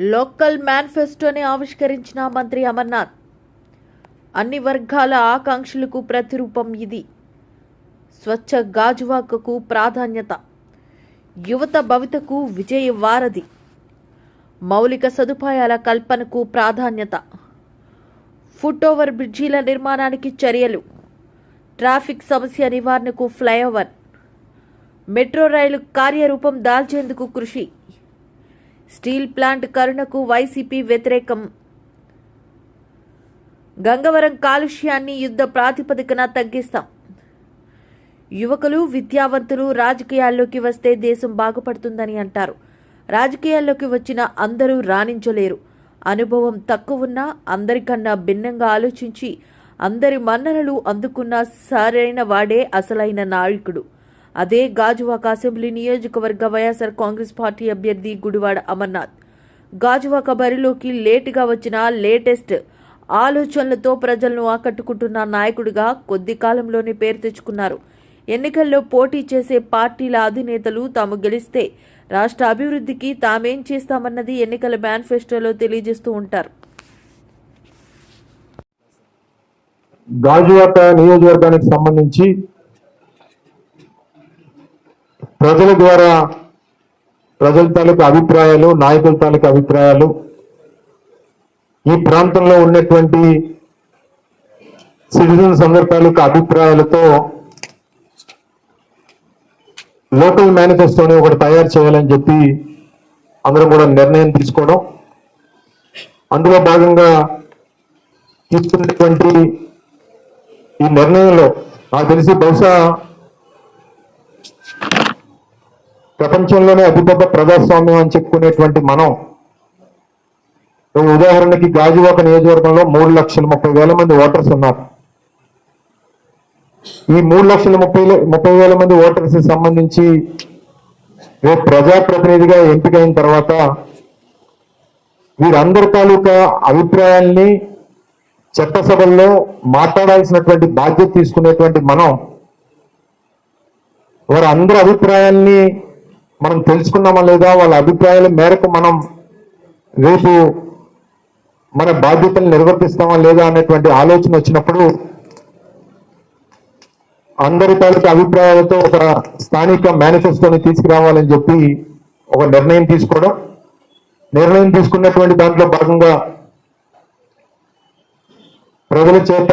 Local మేనిఫెస్టోని ఆవిష్కరించిన మంత్రి అమర్నాథ్. అన్ని వర్గాల ఆకాంక్షలకు ప్రతిరూపం ఇది. స్వచ్ఛ గాజువాకకు ప్రాధాన్యత. యువత భవితకు విజయ వారధి. మౌలిక సదుపాయాల కల్పనకు ప్రాధాన్యత. ఫుట్ ఓవర్ బ్రిడ్జీల నిర్మాణానికి చర్యలు. ట్రాఫిక్ సమస్య నివారణకు ఫ్లైఓవర్. మెట్రో రైలు కార్యరూపం దాల్చేందుకు కృషి. స్టీల్ ప్లాంట్ కరుణకు వైసీపీ వ్యతిరేకం. గంగవరం కాలుష్యాన్ని యుద్ధ ప్రాతిపదికన తగ్గిస్తాం. యువకులు విద్యావంతులు రాజకీయాల్లోకి వస్తే దేశం బాగుపడుతుందని అంటారు. రాజకీయాల్లోకి వచ్చిన అందరూ రాణించలేరు. అనుభవం తక్కువున్నా అందరికన్నా భిన్నంగా ఆలోచించి అందరి మన్ననలు అందుకున్న సరైన వాడే అసలైన నాయకుడు. అదే గాజువాక అసెంబ్లీ నియోజకవర్గ వైఎస్ఆర్ కాంగ్రెస్ పార్టీ అభ్యర్థి గుడివాడ అమర్నాథ్. గాజువాక బరిలోకి లేటుగా వచ్చిన లేటెస్ట్ ఆలోచనలతో ప్రజలను ఆకట్టుకుంటున్న నాయకుడిగా కొద్ది కాలంలోనే పేరు తెచ్చుకున్నారు. ఎన్నికల్లో పోటీ చేసే పార్టీల అధినేతలు తాము గెలిస్తే రాష్ట్ర అభివృద్ధికి తామేం చేస్తామన్నది ఎన్నికల మేనిఫెస్టోలో తెలియజేస్తూ ఉంటారు. గాజువాక నియోజకవర్గానికి సంబంధించి ప్రజల ద్వారా ప్రజల తాలూకు అభిప్రాయాలు నాయకుల తాలూకు అభిప్రాయాలు ఈ ప్రాంతంలో ఉన్నటువంటి సిటిజన్స్ అందరి తాలూకు అభిప్రాయాలతో లోకల్ మేనిఫెస్టోని ఒకటి తయారు చేయాలని చెప్పి అందరం కూడా నిర్ణయం తీసుకోవడం. అందులో భాగంగా తీసుకున్నటువంటి ఈ నిర్ణయంలో నాకు తెలిసి బహుశా ప్రపంచంలోనే అతిపెద్ద ప్రజాస్వామ్యం అని చెప్పుకునేటువంటి మనం. ఉదాహరణకి గాజువాక నియోజకవర్గంలో మూడు లక్షల ముప్పై వేల మంది ఓటర్స్ ఉన్నారు. ఈ మూడు లక్షల ముప్పై ముప్పై వేల మంది ఓటర్స్ సంబంధించి రేపు ప్రజాప్రతినిధిగా ఎంపికైన తర్వాత వీరందరి తాలూకా అభిప్రాయాల్ని చట్టసభల్లో మాట్లాడాల్సినటువంటి బాధ్యత తీసుకునేటువంటి మనం వారందరి అభిప్రాయాన్ని అభిప్రాయాల్ని మనం తెలుసుకున్నామా లేదా వాళ్ళ అభిప్రాయాల మేరకు మనం రేపు మన బాధ్యతలు నిర్వర్తిస్తామా లేదా అనేటువంటి ఆలోచన వచ్చినప్పుడు అందరి తాలూకా అభిప్రాయాలతో ఒక స్థానిక మేనిఫెస్టోని తీసుకురావాలని చెప్పి ఒక నిర్ణయం తీసుకోవడం. నిర్ణయం తీసుకున్నటువంటి దాంట్లో భాగంగా ప్రజల చేత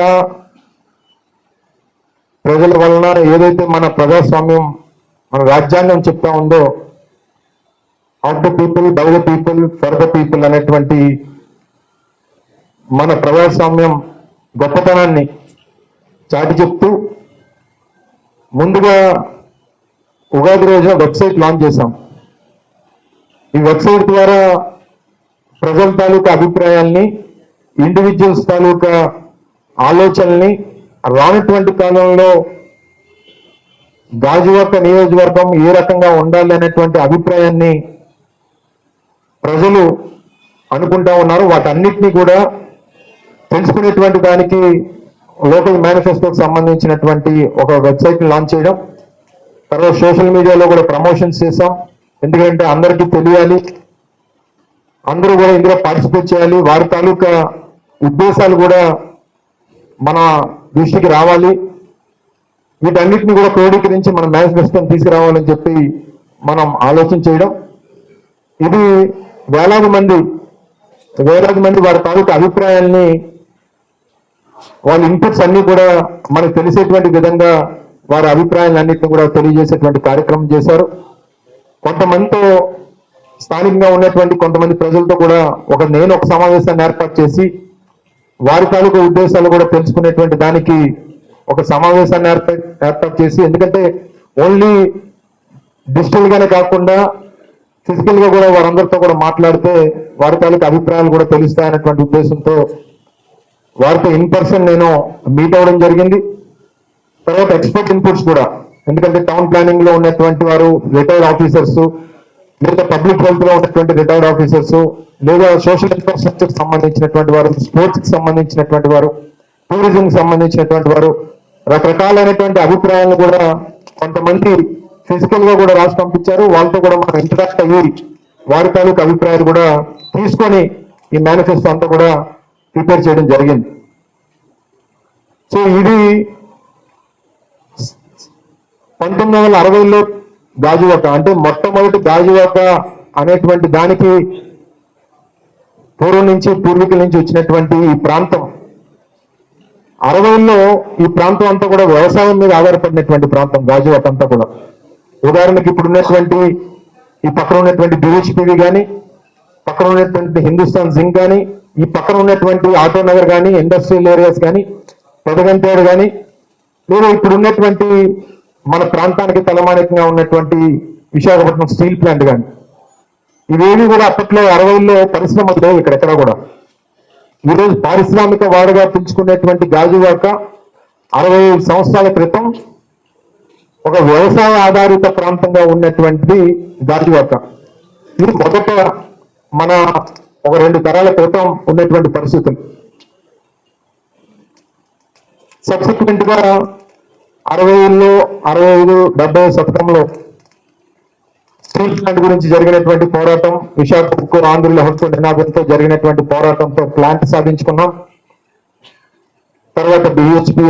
ప్రజల వలన ఏదైతే మన ప్రజాస్వామ్యం మన రాజ్యాంగం చెప్తా ఉందో of the people by the people for the people అనేటువంటి మన ప్రజాస్వామ్యం గొప్పతనాన్ని చాటి చెప్తూ ముందుగా ఉగాది రోజున వెబ్సైట్ లాంచ్ చేశాం. ఈ వెబ్సైట్ ద్వారా ప్రజల తాలూకా అభిప్రాయాల్ని ఇండివిజువల్స్ తాలూకా ఆలోచనల్ని రానటువంటి కాలంలో గాజువాక నియోజకవర్గం ఏ రకంగా ఉండాలి అనేటువంటి అభిప్రాయాన్ని ప్రజలు అనుకుంటా ఉన్నారు. వాటన్నిటినీ కూడా తెలుసుకునేటువంటి దానికి లోకల్ మేనిఫెస్టోకి సంబంధించినటువంటి ఒక వెబ్సైట్ లాంచ్ చేయడం. తర్వాత సోషల్ మీడియాలో కూడా ప్రమోషన్స్ చేసాం ఎందుకంటే అందరికీ తెలియాలి. అందరూ కూడా ఇందులో పార్టిసిపేట్ చేయాలి. వారి తాలూకా ఉద్దేశాలు కూడా మన దృష్టికి రావాలి. వీటన్నిటిని కూడా క్రోడీకరించి మన మేనిఫెస్టోని తీసుకురావాలని చెప్పి మనం ఆలోచన చేయడం. ఇది వేలాది మంది వేలాది మంది వారి తాలూకు అభిప్రాయాల్ని వాళ్ళ ఇన్పుట్స్ అన్ని కూడా మనకు తెలిసేటువంటి విధంగా వారి అభిప్రాయాలన్నింటినీ కూడా తెలియజేసేటువంటి కార్యక్రమం చేశారు. కొంతమందితో స్థానికంగా ఉన్నటువంటి కొంతమంది ప్రజలతో కూడా ఒక నేను ఒక సమావేశాన్ని ఏర్పాటు చేసి వారి తాలూకు ఉద్దేశాలు కూడా తెలుసుకునేటువంటి దానికి ఒక సమావేశాన్ని ఏర్పాటు ల్యాప్టాప్ చేసి ఎందుకంటే ఓన్లీ డిజిటల్ గానే కాకుండా ఫిజికల్గా కూడా వారందరితో కూడా మాట్లాడితే వారి తాలూకు అభిప్రాయాలు కూడా తెలుస్తాయనేటువంటి ఉద్దేశంతో వారితో ఇన్ పర్సన్ నేను మీట్ అవ్వడం జరిగింది. తర్వాత ఎక్స్పర్ట్ ఇన్పుట్స్ కూడా ఎందుకంటే టౌన్ ప్లానింగ్లో ఉన్నటువంటి వారు రిటైర్డ్ ఆఫీసర్స్ లేదా పబ్లిక్ హెల్త్లో ఉన్నటువంటి రిటైర్డ్ ఆఫీసర్స్ లేదా సోషల్ ఇన్ఫ్రాస్ట్రక్చర్ సంబంధించినటువంటి వారు స్పోర్ట్స్కి సంబంధించినటువంటి వారు టూరిజం కి సంబంధించినటువంటి వారు రకరకాలైనటువంటి అభిప్రాయాలను కూడా కొంతమంది ఫిజికల్గా కూడా రాసి పంపించారు. వాళ్ళతో కూడా మనం ఇంటరాక్ట్ అయ్యి వారి తాలూకు అభిప్రాయాలు కూడా తీసుకొని ఈ మేనిఫెస్టో అంతా కూడా ప్రిపేర్ చేయడం జరిగింది. సో ఇది పంతొమ్మిది వందల అరవైలో గాజువాక అంటే మొట్టమొదటి గాజువాక అనేటువంటి దానికి పూర్వం నుంచి పూర్వీకుల నుంచి వచ్చినటువంటి ఈ ప్రాంతం అరవైలో ఈ ప్రాంతం అంతా కూడా వ్యవసాయం మీద ఆధారపడినటువంటి ప్రాంతం గాజువాక అంతా కూడా. ఉదాహరణకి ఇప్పుడు ఉన్నటువంటి ఈ పక్కన ఉన్నటువంటి బిహెచ్పివి కానీ పక్కన ఉన్నటువంటి హిందుస్థాన్ జింక్ కానీ ఈ పక్కన ఉన్నటువంటి ఆటో నగర్ కానీ ఇండస్ట్రియల్ ఏరియాస్ కానీ పెదగంటేడు కానీ లేదా ఇప్పుడు ఉన్నటువంటి మన ప్రాంతానికి తలమానికంగా ఉన్నటువంటి విశాఖపట్నం స్టీల్ ప్లాంట్ కానీ ఇవేవి కూడా అప్పట్లో అరవైలో పరిశ్రమలు లేవు ఇక్కడెక్కడ కూడా. ఈరోజు పారిశ్రామిక వాడగా పిలుచుకునేటువంటి గాజువాక అరవై ఐదు సంవత్సరాల క్రితం ఒక వ్యవసాయ ఆధారిత ప్రాంతంగా ఉన్నటువంటి గాజువాక. ఇది మొదట మన ఒక రెండు తరాల క్రితం ఉన్నటువంటి పరిస్థితులు సబ్సిక్వెంట్గా అరవైలో అరవై ఐదు డెబ్బై శతకంలో స్టీల్ ప్లాంట్ గురించి జరిగినటువంటి పోరాటం విశాఖపట్నం ఉక్కు ఆంధ్రుల హక్కు నినాదంతో జరిగినటువంటి పోరాటంతో ప్లాంట్ సాధించుకున్నాం. తర్వాత బిహెచ్పి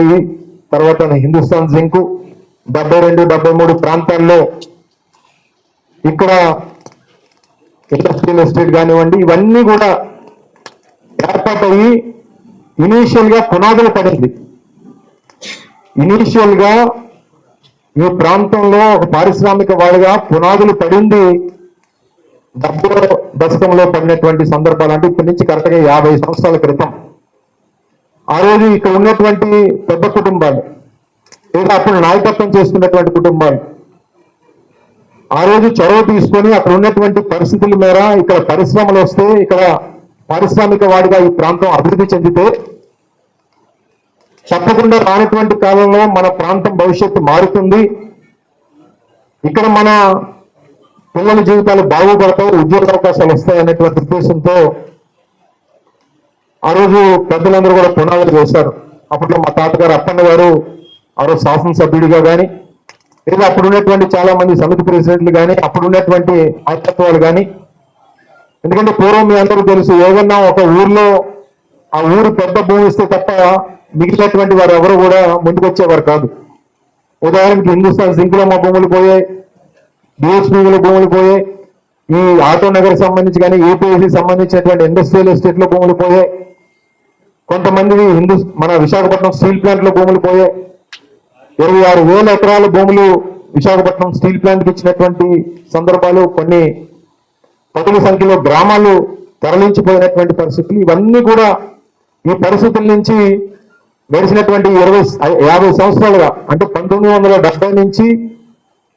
తర్వాత హిందుస్థాన్ జింక్ డెబ్బై రెండు డెబ్బై మూడు ప్రాంతాల్లో ఇక్కడ ఇండస్ట్రియల్ ఎస్టేట్ కానివ్వండి ఇవన్నీ కూడా ఏర్పాటయ్యి ఇనీషియల్గా పునాదులు పడింది. ఇనీషియల్గా ఈ ప్రాంతంలో ఒక పారిశ్రామిక వాడిగా పునాదులు పడింది. డెబ్బై దశకంలో పడినటువంటి సందర్భాలు అంటే ఇప్పటి నుంచి కరెక్ట్గా యాభై సంవత్సరాల క్రితం. ఆ రోజు ఇక్కడ ఉన్నటువంటి పెద్ద కుటుంబాలు లేదా అప్పుడు నాయకత్వం చేసుకున్నటువంటి కుటుంబాలు ఆ రోజు చొరవ తీసుకొని అక్కడ ఉన్నటువంటి పరిస్థితుల మేర ఇక్కడ పరిశ్రమలు వస్తే ఇక్కడ పారిశ్రామిక వాడిగా ఈ ప్రాంతం అభివృద్ధి చెందితే తప్పకుండా రానటువంటి కాలంలో మన ప్రాంతం భవిష్యత్తు మారుతుంది. ఇక్కడ మన పిల్లల జీవితాలు బాగుపడతాయి ఉద్యోగ అవకాశాలు వస్తాయి అనేటువంటి ఉద్దేశంతో ఆ రోజు పెద్దలందరూ కూడా పునాదులు చేశారు అప్పట్లో మా తాతగారు అప్పన్న గారు ఆ రోజు శాసనసభ్యుడిగా కానీ లేదా అప్పుడు ఉన్నటువంటి చాలా మంది సమితి ప్రెసిడెంట్లు కానీ అప్పుడు ఉన్నటువంటి నాయకత్వాలు కానీ ఎందుకంటే పూర్వం మీ అందరూ తెలుసు ఏదన్నా ఒక ఊర్లో ఆ ఊరు పెద్ద భూమి ఇస్తే తప్ప మిగిలినటువంటి వారు ఎవరు కూడా ముందుకొచ్చేవారు కాదు. ఉదాహరణకి హిందుస్థాన్ జింక్ మా భూములు పోయాయి బిహెచ్పీలో భూములు పోయాయి ఈ ఆటో నగర్ సంబంధించి కానీ ఏపీఎస్సి సంబంధించినటువంటి ఇండస్ట్రియల్ ఎస్టేట్లో భూములు పోయాయి కొంతమంది హిందూ మన విశాఖపట్నం స్టీల్ ప్లాంట్లో భూములు పోయాయి ఇరవై ఆరు వేల ఎకరాల భూములు విశాఖపట్నం స్టీల్ ప్లాంట్కి ఇచ్చినటువంటి సందర్భాలు కొన్ని పదుల సంఖ్యలో గ్రామాలు తరలించిపోయినటువంటి పరిస్థితులు ఇవన్నీ కూడా ఈ పరిస్థితుల నుంచి గడిచినటువంటి ఇరవై యాభై సంవత్సరాలుగా అంటే పంతొమ్మిది వందల డెబ్బై నుంచి